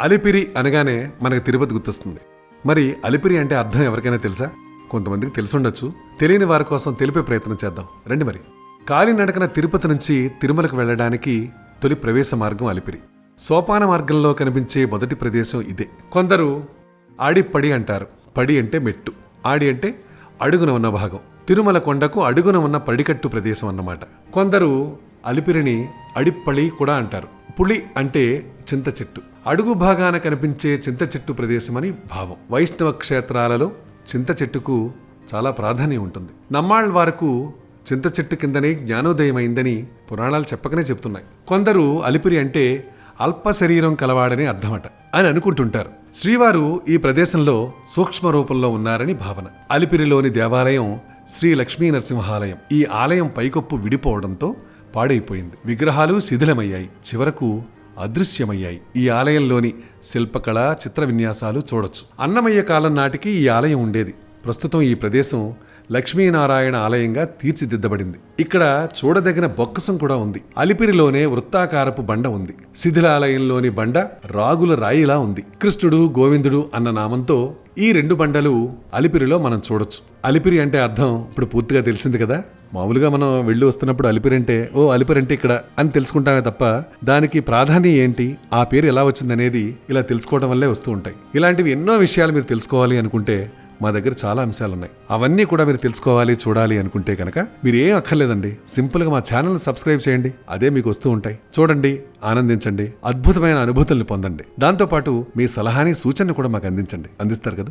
అలిపిరి అనగానే మనకు తిరుపతి గుర్తొస్తుంది. మరి అలిపిరి అంటే అర్థం ఎవరికైనా తెలుసా? కొంతమందికి తెలుసుండొచ్చు. తెలియని వారి కోసం తెలిపే ప్రయత్నం చేద్దాం. రండి మరి. కాలినడకన తిరుపతి నుంచి తిరుమలకు వెళ్ళడానికి తొలి ప్రవేశ మార్గం అలిపిరి. సోపాన మార్గంలో కనిపించే మొదటి ప్రదేశం ఇదే. కొందరు ఆడిపడి అంటారు. పడి అంటే మెట్టు. ఆడి అంటే అడుగున ఉన్న భాగం. తిరుమల కొండకు అడుగున ఉన్న పడికట్టు ప్రదేశం అన్నమాట. కొందరు అలిపిరిని అడిప్పళి కూడా అంటారు. పులి అంటే చింత చెట్టు. అడుగు భాగాన కనిపించే చింత చెట్టు ప్రదేశమని భావం. వైష్ణవ క్షేత్రాలలో చింత చెట్టుకు చాలా ప్రాధాన్యం ఉంటుంది. నమ్మాళ్ళ వారకు చింత చెట్టు కిందనే జ్ఞానోదయమైందని పురాణాలు చెప్పకనే చెప్తున్నాయి. కొందరు అలిపిరి అంటే అల్ప శరీరం కలవాడని అర్థమట అని అనుకుంటుంటారు. శ్రీవారు ఈ ప్రదేశంలో సూక్ష్మ రూపంలో ఉన్నారని భావన. అలిపిరిలోని దేవాలయం శ్రీ లక్ష్మీ నరసింహాలయం. ఈ ఆలయం పైకప్పు విడిపోవడంతో పాడైపోయింది. విగ్రహాలు శిథిలమయ్యాయి. చివరకు అదృశ్యమయ్యాయి. ఈ ఆలయంలోని శిల్పకళ చిత్ర విన్యాసాలు చూడొచ్చు. అన్నమయ్య కాలం నాటికి ఈ ఆలయం ఉండేది. ప్రస్తుతం ఈ ప్రదేశం లక్ష్మీనారాయణ ఆలయంగా తీర్చిదిద్దబడింది. ఇక్కడ చూడదగిన బొక్కసం కూడా ఉంది. అలిపిరిలోనే వృత్తాకారపు బండ ఉంది. శిథిలాలయంలోని బండ రాగుల రాయిలా ఉంది. కృష్ణుడు గోవిందుడు అన్న నామంతో ఈ రెండు బండలు అలిపిరిలో మనం చూడొచ్చు. అలిపిరి అంటే అర్థం ఇప్పుడు పూర్తిగా తెలిసింది కదా? మామూలుగా మనం వెళ్ళి వస్తున్నప్పుడు అలిపిరి అంటే ఓ అలిపిరి అంటే ఇక్కడ అని తెలుసుకుంటామే తప్ప దానికి ప్రాధాన్యం ఏంటి? ఆ పేరు ఎలా వచ్చిందనేది ఇలా తెలుసుకోవడం వల్లే వస్తూ ఉంటాయి. ఇలాంటివి ఎన్నో విషయాలు మీరు తెలుసుకోవాలి అనుకుంటే మా దగ్గర చాలా అంశాలు ఉన్నాయి అవన్నీ కూడా మీరు తెలుసుకోవాలి చూడాలి అనుకుంటే కనుక మీరు ఏం అక్కర్లేదండి. సింపుల్గా మా ఛానల్ సబ్స్క్రైబ్ చేయండి. అదే మీకు వస్తూ ఉంటాయి. చూడండి ఆనందించండి అద్భుతమైన అనుభూతుల్ని పొందండి. దాంతోపాటు మీ సలహాని సూచనని కూడా మాకు అందించండి. అందిస్తారు కదా?